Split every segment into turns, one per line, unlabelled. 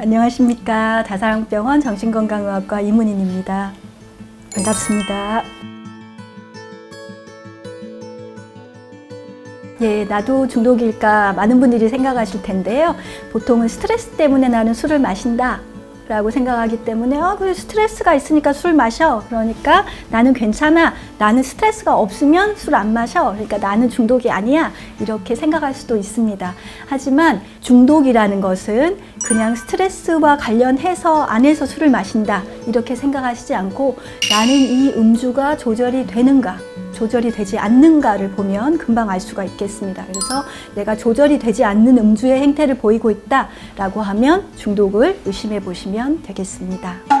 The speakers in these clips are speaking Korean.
안녕하십니까. 다사랑병원 정신건강의학과 이문인입니다. 반갑습니다. 예, 나도 중독일까 많은 분들이 생각하실 텐데요. 보통은 스트레스 때문에 나는 술을 마신다. 라고 생각하기 때문에 아, 그래 스트레스가 있으니까 술 마셔. 그러니까 나는 괜찮아. 나는 스트레스가 없으면 술 안 마셔. 그러니까 나는 중독이 아니야. 이렇게 생각할 수도 있습니다. 하지만 중독이라는 것은 그냥 스트레스와 관련해서 안에서 술을 마신다. 이렇게 생각하시지 않고 나는 이 음주가 조절이 되는가? 조절이 되지 않는가를 보면 금방 알 수가 있겠습니다. 그래서 내가 조절이 되지 않는 음주의 행태를 보이고 있다라고 하면 중독을 의심해 보시면 되겠습니다.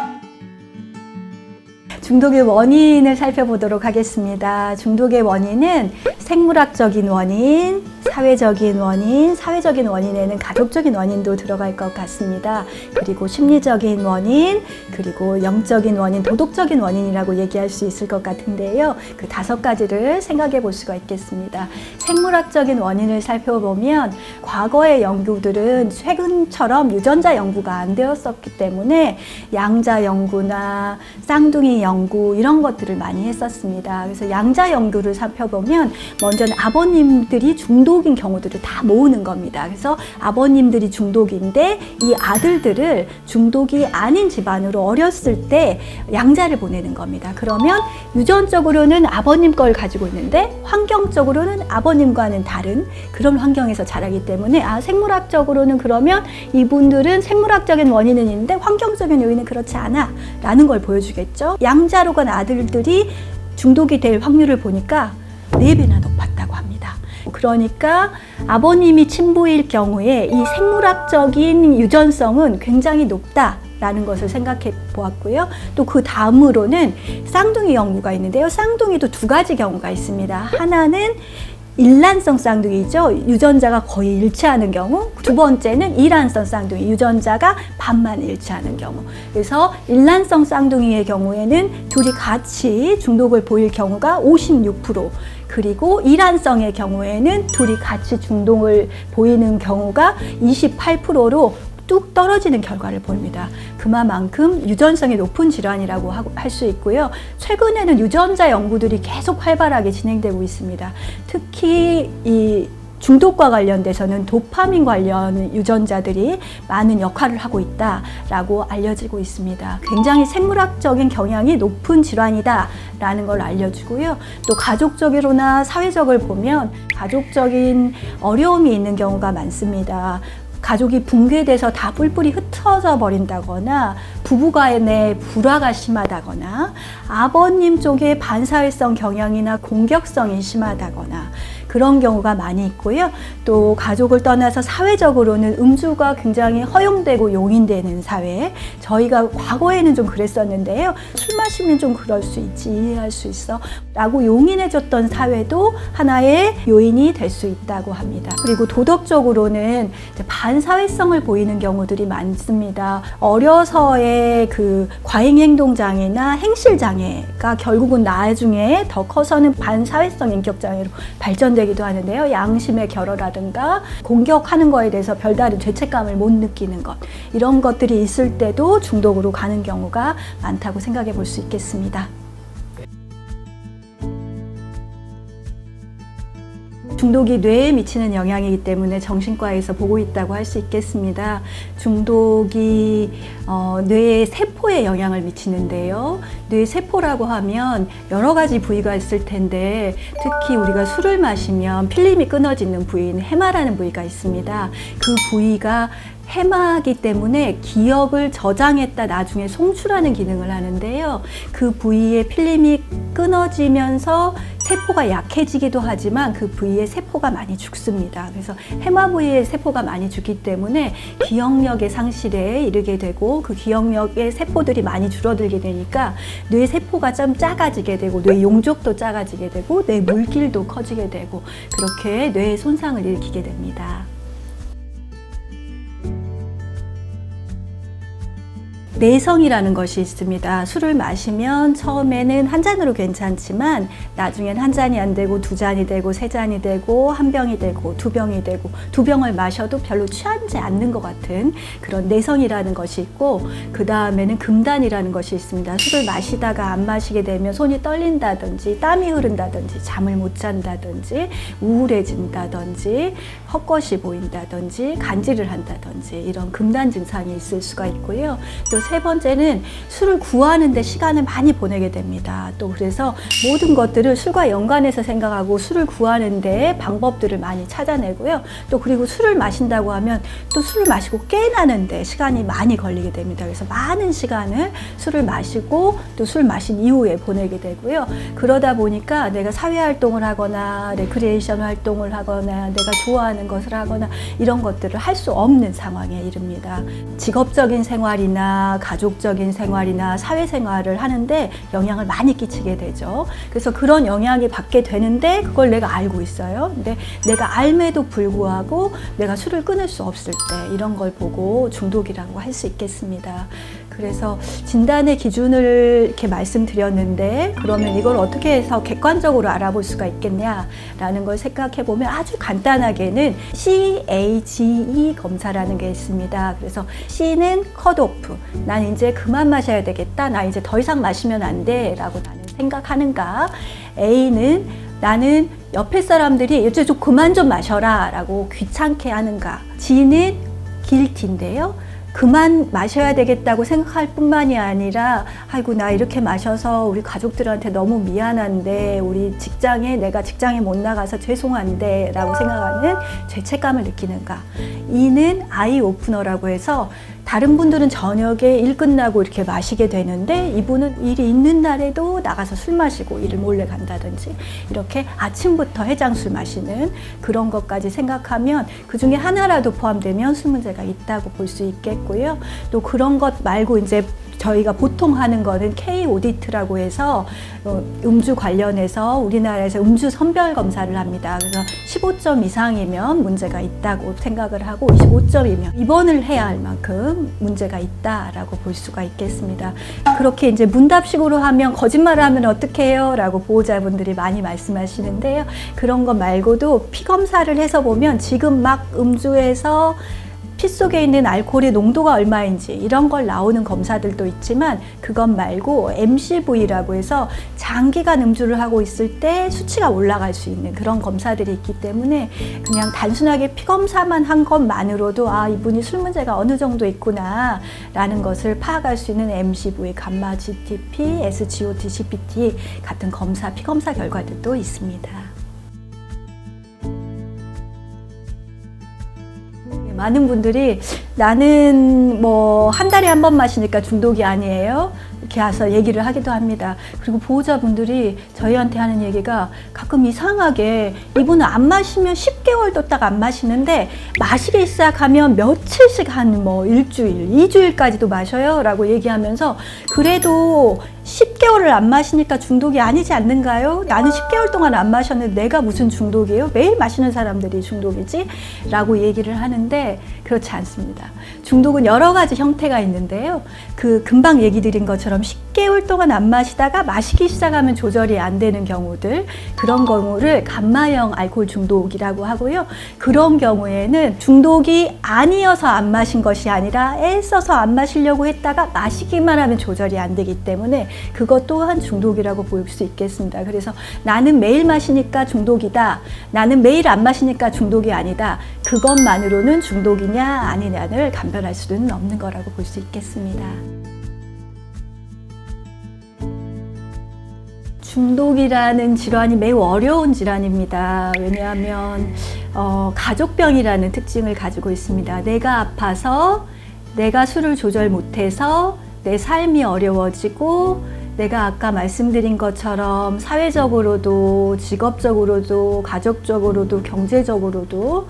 중독의 원인을 살펴보도록 하겠습니다. 중독의 원인은 생물학적인 원인, 사회적인 원인, 사회적인 원인에는 가족적인 원인도 들어갈 것 같습니다. 그리고 심리적인 원인, 그리고 영적인 원인, 도덕적인 원인이라고 얘기할 수 있을 것 같은데요. 그 다섯 가지를 생각해 볼 수가 있겠습니다. 생물학적인 원인을 살펴보면 과거의 연구들은 최근처럼 유전자 연구가 안 되었었기 때문에 양자 연구나 쌍둥이 연구 이런 것들을 많이 했었습니다. 그래서 양자 연구를 살펴보면 먼저는 아버님들이 중독인 경우들을 다 모으는 겁니다. 그래서 아버님들이 중독인데 이 아들들을 중독이 아닌 집안으로 어렸을 때 양자를 보내는 겁니다. 그러면 유전적으로는 아버님 걸 가지고 있는데 환경적으로는 아버님과는 다른 그런 환경에서 자라기 때문에 아 생물학적으로는 그러면 이분들은 생물학적인 원인은 있는데 환경적인 요인은 그렇지 않아 라는 걸 보여주겠죠. 양 자로 간 아들들이 중독이 될 확률을 보니까 네배나 높았다고 합니다. 그러니까 아버님이 친부일 경우에 이 생물학적인 유전성은 굉장히 높다. 라는 것을 생각해 보았고요. 또 그 다음으로는 쌍둥이 연구가 있는데요. 쌍둥이도 두 가지 경우가 있습니다. 하나는 일란성 쌍둥이죠. 유전자가 거의 일치하는 경우. 두 번째는 이란성 쌍둥이. 유전자가 반만 일치하는 경우. 그래서 일란성 쌍둥이의 경우에는 둘이 같이 중독을 보일 경우가 56%. 그리고 이란성의 경우에는 둘이 같이 중독을 보이는 경우가 28%로 뚝 떨어지는 결과를 보입니다. 그만큼 유전성이 높은 질환이라고 할 수 있고요. 최근에는 유전자 연구들이 계속 활발하게 진행되고 있습니다. 특히 이 중독과 관련돼서는 도파민 관련 유전자들이 많은 역할을 하고 있다라고 알려지고 있습니다. 굉장히 생물학적인 경향이 높은 질환이다라는 걸 알려주고요. 또 가족적으로나 사회적을 보면 가족적인 어려움이 있는 경우가 많습니다. 가족이 붕괴돼서 다 뿔뿔이 흩어져 버린다거나 부부간의 불화가 심하다거나 아버님 쪽에 반사회성 경향이나 공격성이 심하다거나 그런 경우가 많이 있고요. 또 가족을 떠나서 사회적으로는 음주가 굉장히 허용되고 용인되는 사회. 저희가 과거에는 좀 그랬었는데요. 술 마시면 좀 그럴 수 있지, 이해할 수 있어. 라고 용인해줬던 사회도 하나의 요인이 될 수 있다고 합니다. 그리고 도덕적으로는 반사회성을 보이는 경우들이 많습니다. 어려서의 그 과잉행동장애나 행실장애가 결국은 나중에 더 커서는 반사회성 인격장애로 발전되 되기도 하는데요. 양심의 결여라든가 공격하는 거에 대해서 별다른 죄책감을 못 느끼는 것 이런 것들이 있을 때도 중독으로 가는 경우가 많다고 생각해 볼 수 있겠습니다. 중독이 뇌에 미치는 영향이기 때문에 정신과에서 보고 있다고 할 수 있겠습니다. 중독이 어, 뇌의 세포에 영향을 미치는데요. 뇌 세포라고 하면 여러 가지 부위가 있을 텐데 특히 우리가 술을 마시면 필름이 끊어지는 부위는 해마라는 부위가 있습니다. 그 부위가 해마기 때문에 기억을 저장했다 나중에 송출하는 기능을 하는데요. 그 부위의 필름이 끊어지면서 세포가 약해지기도 하지만 그 부위의 세포가 많이 죽습니다. 그래서 해마 부위의 세포가 많이 죽기 때문에 기억력의 상실에 이르게 되고 그 기억력의 세포들이 많이 줄어들게 되니까 뇌 세포가 좀 작아지게 되고 뇌 용적도 작아지게 되고 뇌 물길도 커지게 되고 그렇게 뇌에 손상을 일으키게 됩니다. 내성이라는 것이 있습니다. 술을 마시면 처음에는 한 잔으로 괜찮지만 나중엔 한 잔이 안 되고 두 잔이 되고 세 잔이 되고 한 병이 되고 두 병이 되고 두 병을 마셔도 별로 취하지 않는 것 같은 그런 내성이라는 것이 있고 그 다음에는 금단이라는 것이 있습니다. 술을 마시다가 안 마시게 되면 손이 떨린다든지 땀이 흐른다든지 잠을 못 잔다든지 우울해진다든지 헛것이 보인다든지 간질을 한다든지 이런 금단 증상이 있을 수가 있고요. 또세 번째는 술을 구하는 데 시간을 많이 보내게 됩니다. 또 그래서 모든 것들을 술과 연관해서 생각하고 술을 구하는 데 방법들을 많이 찾아내고요. 또 그리고 술을 마신다고 하면 또 술을 마시고 깨나는데 시간이 많이 걸리게 됩니다. 그래서 많은 시간을 술을 마시고 또 술 마신 이후에 보내게 되고요. 그러다 보니까 내가 사회 활동을 하거나 레크리에이션 활동을 하거나 내가 좋아하는 것을 하거나 이런 것들을 할 수 없는 상황에 이릅니다. 직업적인 생활이나 가족적인 생활이나 사회생활을 하는데 영향을 많이 끼치게 되죠. 그래서 그런 영향이 받게 되는데 그걸 내가 알고 있어요. 근데 내가 알매도 불구하고 내가 술을 끊을 수 없을 때 이런 걸 보고 중독이라고 할 수 있겠습니다. 그래서 진단의 기준을 이렇게 말씀드렸는데 그러면 이걸 어떻게 해서 객관적으로 알아볼 수가 있겠냐라는 걸 생각해 보면 아주 간단하게는 CAGE 검사라는 게 있습니다. 그래서 C는 컷오프. 난 이제 그만 마셔야 되겠다. 나 이제 더 이상 마시면 안 돼. 라고 나는 생각하는가. A는 나는 옆에 사람들이 이제 좀 그만 좀 마셔라. 라고 귀찮게 하는가. G는 길티인데요. 그만 마셔야 되겠다고 생각할 뿐만이 아니라 아이고 나 이렇게 마셔서 우리 가족들한테 너무 미안한데 우리 직장에 내가 직장에 못 나가서 죄송한데 라고 생각하는 죄책감을 느끼는가. 이는 아이 오프너라고 해서 다른 분들은 저녁에 일 끝나고 이렇게 마시게 되는데 이분은 일이 있는 날에도 나가서 술 마시고 일을 몰래 간다든지 이렇게 아침부터 해장술 마시는 그런 것까지 생각하면 그 중에 하나라도 포함되면 술 문제가 있다고 볼 수 있겠고요. 또 그런 것 말고 이제 저희가 보통 하는 거는 K 오디트라고 해서 어, 음주 관련해서 우리나라에서 음주 선별 검사를 합니다. 그래서 15점 이상이면 문제가 있다고 생각을 하고 25점이면 입원을 해야 할 만큼 문제가 있다라고 볼 수가 있겠습니다. 그렇게 이제 문답식으로 하면 거짓말을 하면 어떻게 해요? 라고 보호자분들이 많이 말씀하시는데요. 그런 것 말고도 피 검사를 해서 보면 지금 막 음주해서 피 속에 있는 알코올의 농도가 얼마인지 이런 걸 나오는 검사들도 있지만 그것 말고 MCV라고 해서 장기간 음주를 하고 있을 때 수치가 올라갈 수 있는 그런 검사들이 있기 때문에 그냥 단순하게 피 검사만 한 것만으로도 아 이분이 술 문제가 어느 정도 있구나 라는 것을 파악할 수 있는 MCV, 감마 GTP, SGOT, CPT 같은 검사 피 검사 결과들도 있습니다. 많은 분들이 나는 뭐 한 달에 한 번 마시니까 중독이 아니에요. 이렇게 와서 얘기를 하기도 합니다. 그리고 보호자분들이 저희한테 하는 얘기가 가끔 이상하게 이분은 안 마시면 10개월도 딱 안 마시는데 마시기 시작하면 며칠씩 한 뭐 일주일, 이주일까지도 마셔요. 라고 얘기하면서 그래도 10개월을 안 마시니까 중독이 아니지 않는가요? 나는 10개월 동안 안 마셨는데 내가 무슨 중독이에요? 매일 마시는 사람들이 중독이지? 라고 얘기를 하는데 그렇지 않습니다. 중독은 여러 가지 형태가 있는데요. 그 금방 얘기 드린 것처럼 10개월 동안 안 마시다가 마시기 시작하면 조절이 안 되는 경우들 그런 경우를 감마형 알코올 중독이라고 하고요. 그런 경우에는 중독이 아니어서 안 마신 것이 아니라 애써서 안 마시려고 했다가 마시기만 하면 조절이 안 되기 때문에 그것 또한 중독이라고 볼 수 있겠습니다. 그래서 나는 매일 마시니까 중독이다. 나는 매일 안 마시니까 중독이 아니다. 그것만으로는 중독이냐 아니냐를 감별할 수는 없는 거라고 볼 수 있겠습니다. 중독이라는 질환이 매우 어려운 질환입니다. 왜냐하면 어, 가족병이라는 특징을 가지고 있습니다. 내가 아파서 내가 술을 조절 못해서 내 삶이 어려워지고 내가 아까 말씀드린 것처럼 사회적으로도 직업적으로도 가족적으로도 경제적으로도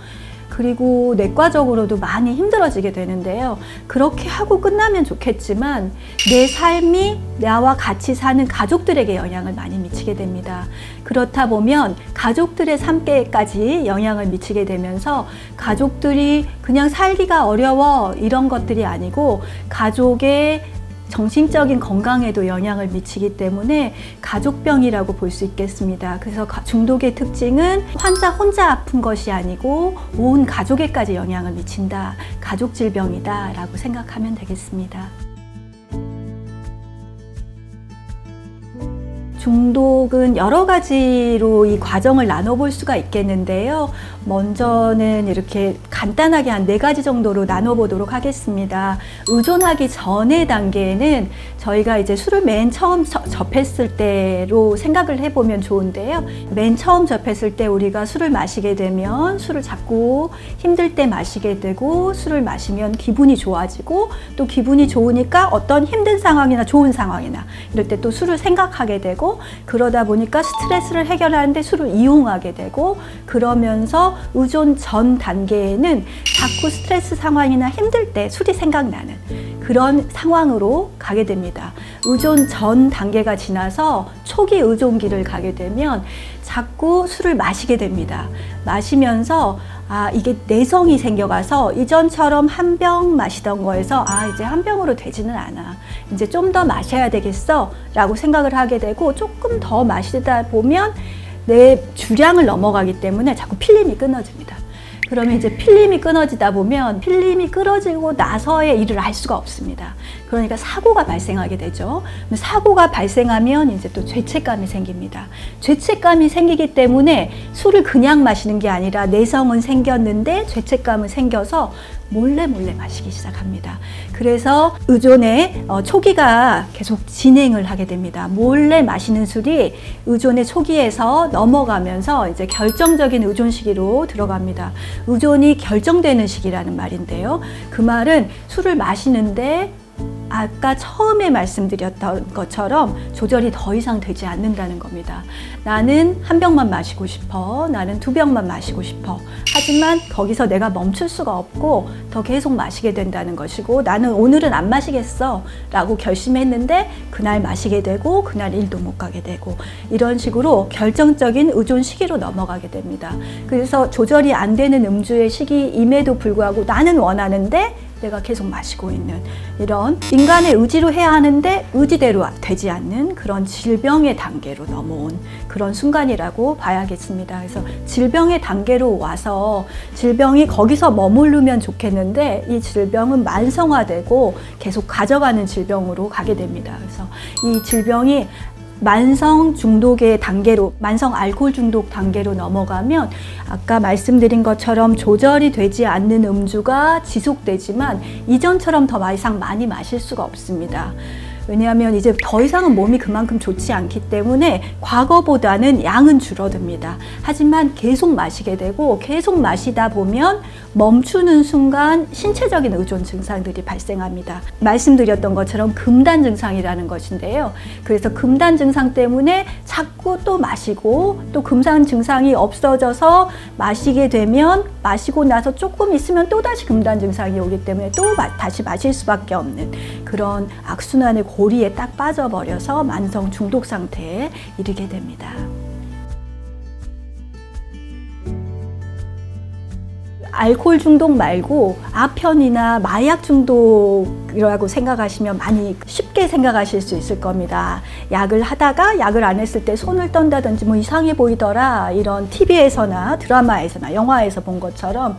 그리고 내과적으로도 많이 힘들어지게 되는데요. 그렇게 하고 끝나면 좋겠지만 내 삶이 나와 같이 사는 가족들에게 영향을 많이 미치게 됩니다. 그렇다 보면 가족들의 삶께까지 영향을 미치게 되면서 가족들이 그냥 살기가 어려워 이런 것들이 아니고 가족의 정신적인 건강에도 영향을 미치기 때문에 가족병이라고 볼 수 있겠습니다. 그래서 가- 중독의 특징은 환자 혼자 아픈 것이 아니고 온 가족에까지 영향을 미친다. 가족 질병이다 라고 생각하면 되겠습니다. 중독은 여러 가지로 이 과정을 나눠볼 수가 있겠는데요. 먼저는 이렇게 간단하게 한 네 가지 정도로 나눠보도록 하겠습니다. 의존하기 전의 단계에는 저희가 이제 술을 맨 처음 저- 접했을 때로 생각을 해보면 좋은데요. 맨 처음 접했을 때 우리가 술을 마시게 되면 술을 자꾸 힘들 때 마시게 되고 술을 마시면 기분이 좋아지고 또 기분이 좋으니까 어떤 힘든 상황이나 좋은 상황이나 이럴 때 또 술을 생각하게 되고 그러다 보니까 스트레스를 해결하는데 술을 이용하게 되고 그러면서 의존 전 단계에는 자꾸 스트레스 상황이나 힘들 때 술이 생각나는 그런 상황으로 가게 됩니다. 의존 전 단계가 지나서 초기 의존기를 가게 되면 자꾸 술을 마시게 됩니다. 마시면서 아, 이게 내성이 생겨가서 이전처럼 한 병 마시던 거에서 아, 이제 한 병으로 되지는 않아. 이제 좀 더 마셔야 되겠어. 라고 생각을 하게 되고 조금 더 마시다 보면 내 주량을 넘어가기 때문에 자꾸 필름이 끊어집니다. 그러면 이제 필름이 끊어지다 보면 필름이 끊어지고 나서의 일을 알 수가 없습니다. 그러니까 사고가 발생하게 되죠. 사고가 발생하면 이제 또 죄책감이 생깁니다. 죄책감이 생기기 때문에 술을 그냥 마시는 게 아니라 내성은 생겼는데 죄책감은 생겨서 몰래 몰래 마시기 시작합니다. 그래서 의존의 어, 초기가 계속 진행을 하게 됩니다. 몰래 마시는 술이 의존의 초기에서 넘어가면서 이제 결정적인 의존 시기로 들어갑니다. 의존이 결정되는 시기라는 말인데요. 그 말은 술을 마시는데 아까 처음에 말씀드렸던 것처럼 조절이 더 이상 되지 않는다는 겁니다. 나는 한 병만 마시고 싶어. 나는 두 병만 마시고 싶어. 하지만 거기서 내가 멈출 수가 없고 더 계속 마시게 된다는 것이고 나는 오늘은 안 마시겠어. 라고 결심했는데 그날 마시게 되고 그날 일도 못 가게 되고 이런 식으로 결정적인 의존 시기로 넘어가게 됩니다. 그래서 조절이 안 되는 음주의 시기임에도 불구하고 나는 원하는데 내가 계속 마시고 있는 이런 인간의 의지로 해야 하는데 의지대로 되지 않는 그런 질병의 단계로 넘어온 그런 순간이라고 봐야겠습니다. 그래서 질병의 단계로 와서 질병이 거기서 머무르면 좋겠는데 이 질병은 만성화되고 계속 가져가는 질병으로 가게 됩니다. 그래서 이 질병이 만성 중독의 단계로 만성 알코올 중독 단계로 넘어가면 아까 말씀드린 것처럼 조절이 되지 않는 음주가 지속되지만 이전처럼 더 이상 많이 마실 수가 없습니다. 왜냐하면 이제 더 이상은 몸이 그만큼 좋지 않기 때문에 과거보다는 양은 줄어듭니다. 하지만 계속 마시게 되고 계속 마시다 보면 멈추는 순간 신체적인 의존 증상들이 발생합니다. 말씀드렸던 것처럼 금단 증상이라는 것인데요. 그래서 금단 증상 때문에 자꾸 또 마시고 또 금단 증상이 없어져서 마시게 되면 마시고 나서 조금 있으면 또 다시 금단 증상이 오기 때문에 또 마- 다시 마실 수밖에 없는 그런 악순환의 고 리에 딱 빠져버려서 만성 중독 상태에 이르게 됩니다. 알코올 중독 말고 아편이나 마약 중독이라고 생각하시면 많이 쉽게 생각하실 수 있을 겁니다. 약을 하다가 약을 안 했을 때 손을 떤다든지 뭐 이상해 보이더라 이런 TV에서나 드라마에서나 영화에서 본 것처럼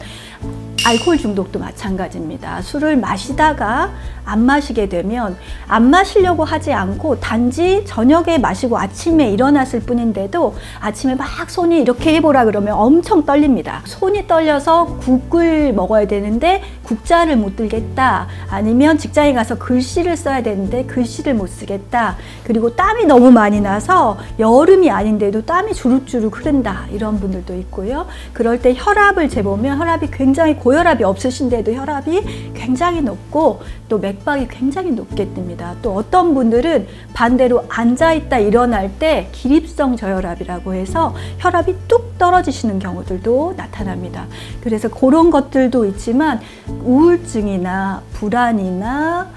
알코올 중독도 마찬가지입니다. 술을 마시다가 안 마시게 되면 안 마시려고 하지 않고 단지 저녁에 마시고 아침에 일어났을 뿐인데도 아침에 막 손이 이렇게 해보라 그러면 엄청 떨립니다. 손이 떨려서 국을 먹어야 되는데 국자를 못 들겠다. 아니면 직장에 가서 글씨를 써야 되는데 글씨를 못 쓰겠다. 그리고 땀이 너무 많이 나서 여름이 아닌데도 땀이 주룩주룩 흐른다. 이런 분들도 있고요. 그럴 때 혈압을 재보면 혈압이 굉장히 고혈압이 없으신데도 혈압이 굉장히 높고 또 맥박이 굉장히 높게 뜹니다. 또 어떤 분들은 반대로 앉아 있다 일어날 때 기립성 저혈압이라고 해서 혈압이 뚝 떨어지시는 경우들도 나타납니다. 그래서 그런 것들도 있지만 우울증이나 불안이나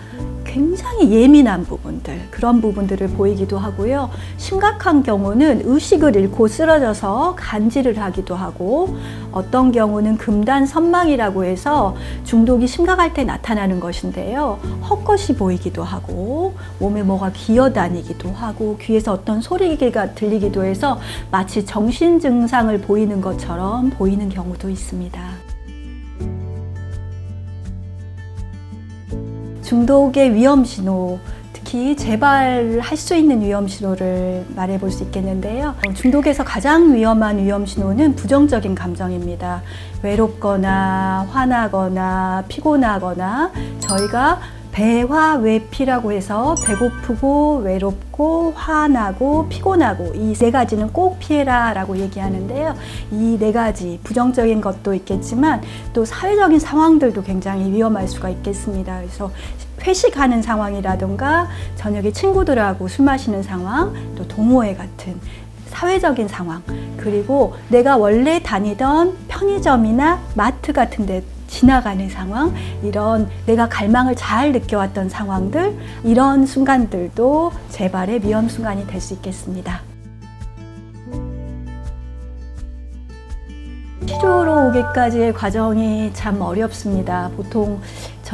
굉장히 예민한 부분들, 그런 부분들을 보이기도 하고요. 심각한 경우는 의식을 잃고 쓰러져서 간질을 하기도 하고, 어떤 경우는 금단 선망이라고 해서 중독이 심각할 때 나타나는 것인데요. 헛것이 보이기도 하고, 몸에 뭐가 기어다니기도 하고, 귀에서 어떤 소리가 들리기도 해서 마치 정신 증상을 보이는 것처럼 보이는 경우도 있습니다. 중독의 위험 신호, 특히 재발할 수 있는 위험 신호를 말해 볼 수 있겠는데요. 어, 중독에서 가장 위험한 위험 신호는 부정적인 감정입니다. 외롭거나 화나거나 피곤하거나 저희가 배화외피라고 해서 배고프고 외롭고 화나고 피곤하고 이 네 가지는 꼭 피해라라고 얘기하는데요. 이 네 가지 부정적인 것도 있겠지만 또 사회적인 상황들도 굉장히 위험할 수가 있겠습니다. 그래서 회식하는 상황이라든가 저녁에 친구들하고 술 마시는 상황, 또 동호회 같은 사회적인 상황, 그리고 내가 원래 다니던 편의점이나 마트 같은 데 지나가는 상황, 이런 내가 갈망을 잘 느껴왔던 상황들, 이런 순간들도 재발의 위험 순간이 될 수 있겠습니다. 치료로 오기까지의 과정이 참 어렵습니다. 보통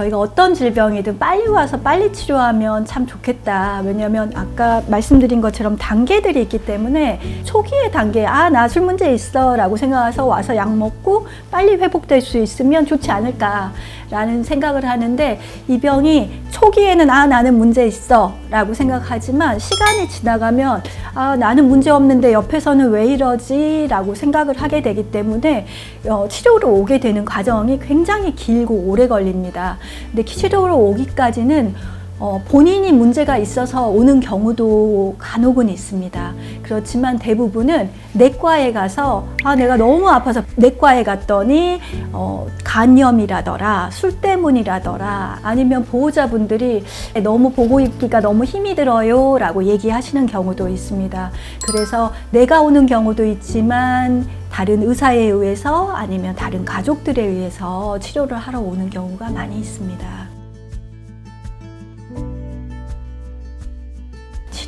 저희가 어떤 질병이든 빨리 와서 빨리 치료하면 참 좋겠다. 왜냐하면 아까 말씀드린 것처럼 단계들이 있기 때문에 초기의 단계, 아, 나 술 문제 있어 라고 생각해서 와서 약 먹고 빨리 회복될 수 있으면 좋지 않을까라는 생각을 하는데 이 병이 초기에는 아, 나는 문제 있어 라고 생각하지만 시간이 지나가면 아, 나는 문제 없는데 옆에서는 왜 이러지? 라고 생각을 하게 되기 때문에 어, 치료로 오게 되는 과정이 굉장히 길고 오래 걸립니다. 근데 치료로 오기까지는 어, 본인이 문제가 있어서 오는 경우도 간혹은 있습니다. 그렇지만 대부분은 내과에 가서 아 내가 너무 아파서 내과에 갔더니 어, 간염이라더라 술 때문이라더라 아니면 보호자분들이 너무 보고 있기가 너무 힘이 들어요라고 얘기하시는 경우도 있습니다. 그래서 내가 오는 경우도 있지만 다른 의사에 의해서 아니면 다른 가족들에 의해서 치료를 하러 오는 경우가 많이 있습니다.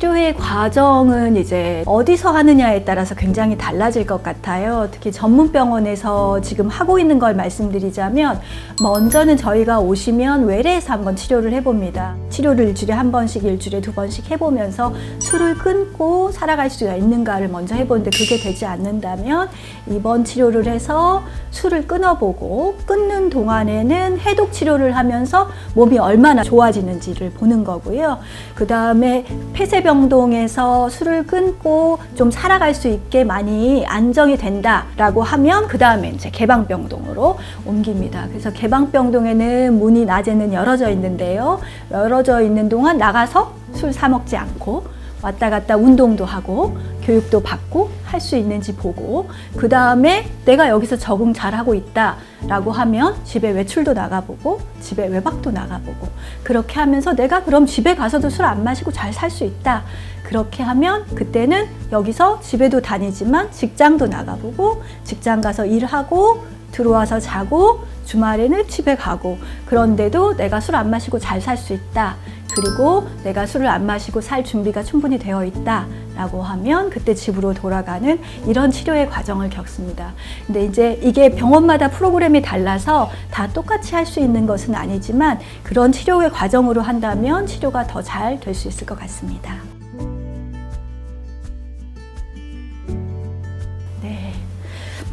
치료의 과정은 이제 어디서 하느냐에 따라서 굉장히 달라질 것 같아요. 특히 전문 병원에서 지금 하고 있는 걸 말씀드리자면 먼저는 저희가 오시면 외래에서 한번 치료를 해봅니다. 치료를 일주일에 한 번씩, 일주일에 두 번씩 해보면서 술을 끊고 살아갈 수가 있는가를 먼저 해보는데 그게 되지 않는다면 이번 치료를 해서 술을 끊어보고 끊는 동안에는 해독 치료를 하면서 몸이 얼마나 좋아지는지를 보는 거고요. 그 다음에 폐쇄병 병동에서 술을 끊고 좀 살아갈 수 있게 많이 안정이 된다라고 하면 그 다음에 이제 개방병동으로 옮깁니다. 그래서 개방병동에는 문이 낮에는 열어져 있는데요. 열어져 있는 동안 나가서 술 사 먹지 않고 왔다 갔다 운동도 하고 교육도 받고 할 수 있는지 보고 그 다음에 내가 여기서 적응 잘 하고 있다라고 하면 집에 외출도 나가보고 집에 외박도 나가보고 그렇게 하면서 내가 그럼 집에 가서도 술 안 마시고 잘 살 수 있다 그렇게 하면 그때는 여기서 집에도 다니지만 직장도 나가보고 직장 가서 일하고 들어와서 자고 주말에는 집에 가고 그런데도 내가 술 안 마시고 잘 살 수 있다. 그리고 내가 술을 안 마시고 살 준비가 충분히 되어 있다. 라고 하면 그때 집으로 돌아가는 이런 치료의 과정을 겪습니다. 근데 이제 이게 병원마다 프로그램이 달라서 다 똑같이 할 수 있는 것은 아니지만 그런 치료의 과정으로 한다면 치료가 더 잘 될 수 있을 것 같습니다.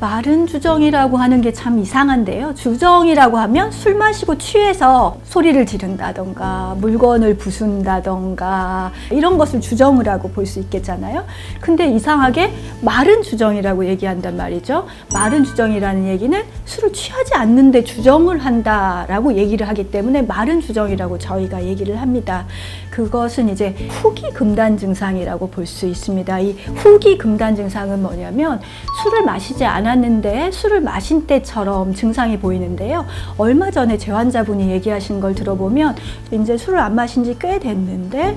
마른 주정이라고 하는 게 참 이상한데요. 주정이라고 하면 술 마시고 취해서 소리를 지른다던가 물건을 부순다던가 이런 것을 주정이라고 볼 수 있겠잖아요. 근데 이상하게 마른 주정이라고 얘기한단 말이죠. 마른 주정이라는 얘기는 술을 취하지 않는데 주정을 한다라고 얘기를 하기 때문에 마른 주정이라고 저희가 얘기를 합니다. 그것은 이제 후기 금단 증상이라고 볼 수 있습니다. 이 후기 금단 증상은 뭐냐면 술을 마시지 않 았는데 술을 마신 때처럼 증상이 보이는데요. 얼마 전에 제 환자분이 얘기하신 걸 들어보면 이제 술을 안 마신 지 꽤 됐는데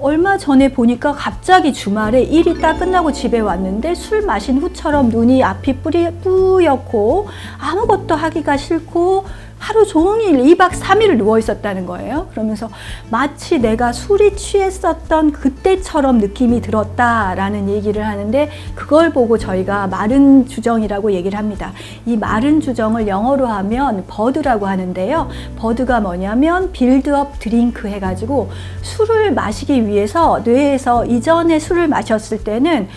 얼마 전에 보니까 갑자기 주말에 일이 딱 끝나고 집에 왔는데 술 마신 후처럼 눈이 앞이 뿌리, 뿌옇고 아무것도 하기가 싫고 하루 종일 2박 3일을 누워 있었다는 거예요. 그러면서 마치 내가 술이 취했었던 그때처럼 느낌이 들었다라는 얘기를 하는데 그걸 보고 저희가 마른 주정이라고 얘기를 합니다. 이 마른 주정을 영어로 하면 버드라고 하는데요. 버드가 뭐냐면 빌드업 드링크 해가지고 술을 마시기 위해서 뇌에서 이전에 술을 마셨을 때는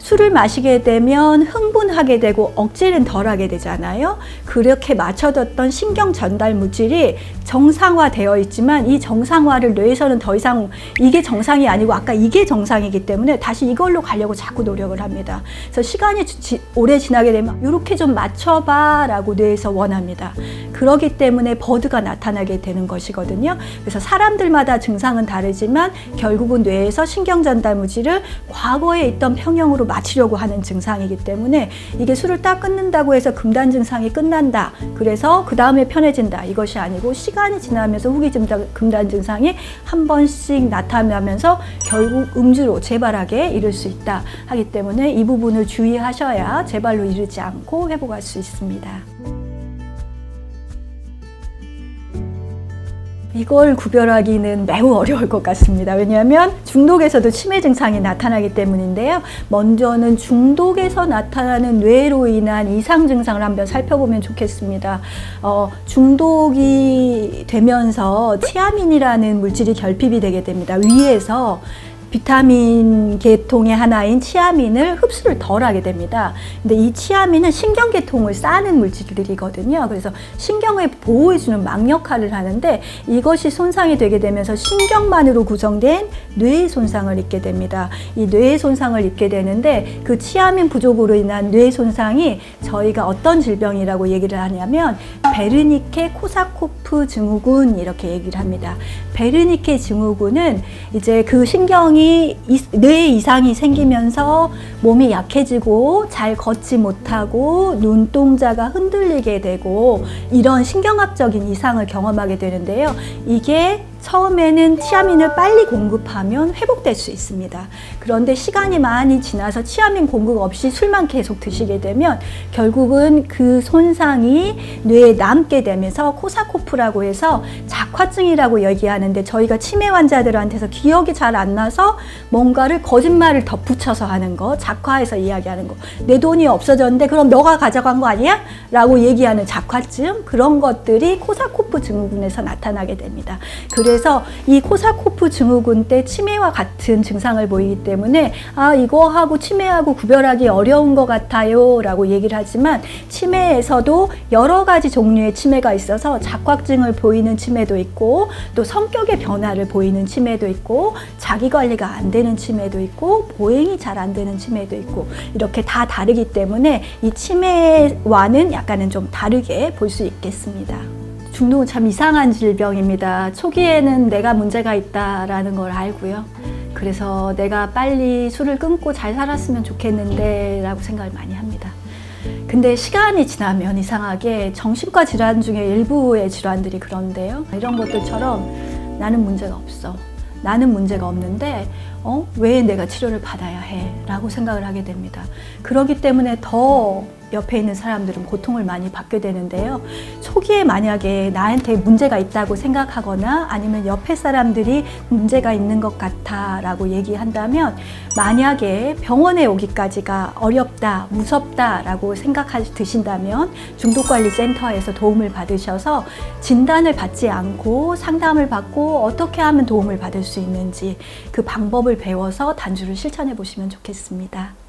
술을 마시게 되면 흥분하게 되고 억제는 덜 하게 되잖아요. 그렇게 맞춰뒀던 신경 전달 물질이 정상화되어 있지만 이 정상화를 뇌에서는 더 이상 이게 정상이 아니고 아까 이게 정상이기 때문에 다시 이걸로 가려고 자꾸 노력을 합니다. 그래서 시간이 지- 오래 지나게 되면 이렇게 좀 맞춰봐 라고 뇌에서 원합니다. 그러기 때문에 버드가 나타나게 되는 것이거든요. 그래서 사람들마다 증상은 다르지만 결국은 뇌에서 신경 전달 물질을 과거에 있던 평형으로 맞추려고 하는 증상이기 때문에 이게 술을 딱 끊는다고 해서 금단 증상이 끝난다. 그래서 그 다음에 편해진다. 이것이 아니고 시간이 지나면서 후기 금단 증상이 한 번씩 나타나면서 결국 음주로 재발하게 이를 수 있다. 하기 때문에 이 부분을 주의하셔야 재발로 이르지 않고 회복할 수 있습니다. 이걸 구별하기는 매우 어려울 것 같습니다. 왜냐하면 중독에서도 치매 증상이 나타나기 때문인데요. 먼저는 중독에서 나타나는 뇌로 인한 이상 증상을 한번 살펴보면 좋겠습니다. 어, 중독이 되면서 치아민이라는 물질이 결핍이 되게 됩니다. 위에서 비타민 계통의 하나인 치아민을 흡수를 덜 하게 됩니다. 근데 이 치아민은 신경계통을 쌓는 물질들이거든요. 그래서 신경을 보호해주는 막 역할을 하는데 이것이 손상이 되게 되면서 신경만으로 구성된 뇌의 손상을 입게 됩니다. 이 뇌의 손상을 입게 되는데 그 치아민 부족으로 인한 뇌 손상이 저희가 어떤 질병이라고 얘기를 하냐면 베르니케 코사코프 증후군 이렇게 얘기를 합니다. 베르니케 증후군은 이제 그 신경이 이- 뇌 이상이 생기면서 몸이 약해지고 잘 걷지 못하고 눈동자가 흔들리게 되고 이런 신경학적인 이상을 경험하게 되는데요. 이게 처음에는 치아민을 빨리 공급하면 회복될 수 있습니다. 그런데 시간이 많이 지나서 치아민 공급 없이 술만 계속 드시게 되면 결국은 그 손상이 뇌에 남게 되면서 코사코프라고 해서 작화증이라고 얘기하는데 저희가 치매 환자들한테서 기억이 잘 안 나서 뭔가를 거짓말을 덧붙여서 하는 거, 작화해서 이야기하는 거. 내 돈이 없어졌는데 그럼 너가 가져간 거 아니야? 라고 얘기하는 작화증 그런 것들이 코사코프 증후군에서 나타나게 됩니다. 그래 서 이 코사코프 증후군 때 치매와 같은 증상을 보이기 때문에 아 이거하고 치매하고 구별하기 어려운 것 같아요 라고 얘기를 하지만 치매에서도 여러 가지 종류의 치매가 있어서 작화증을 보이는 치매도 있고 또 성격의 변화를 보이는 치매도 있고 자기 관리가 안 되는 치매도 있고 보행이 잘 안 되는 치매도 있고 이렇게 다 다르기 때문에 이 치매와는 약간은 좀 다르게 볼 수 있겠습니다. 중독은 참 이상한 질병입니다. 초기에는 내가 문제가 있다라는 걸 알고요. 그래서 내가 빨리 술을 끊고 잘 살았으면 좋겠는데 라고 생각을 많이 합니다. 근데 시간이 지나면 이상하게 정신과 질환 중에 일부의 질환들이 그런데요. 이런 것들처럼 나는 문제가 없어. 나는 문제가 없는데 어? 왜 내가 치료를 받아야 해? 라고 생각을 하게 됩니다. 그렇기 때문에 더 옆에 있는 사람들은 고통을 많이 받게 되는데요. 초기에 만약에 나한테 문제가 있다고 생각하거나 아니면 옆에 사람들이 문제가 있는 것 같아 라고 얘기한다면 만약에 병원에 오기까지가 어렵다, 무섭다 라고 생각하신다면 중독관리센터에서 도움을 받으셔서 진단을 받지 않고 상담을 받고 어떻게 하면 도움을 받을 수 있는지 그 방법을 배워서 단주를 실천해 보시면 좋겠습니다.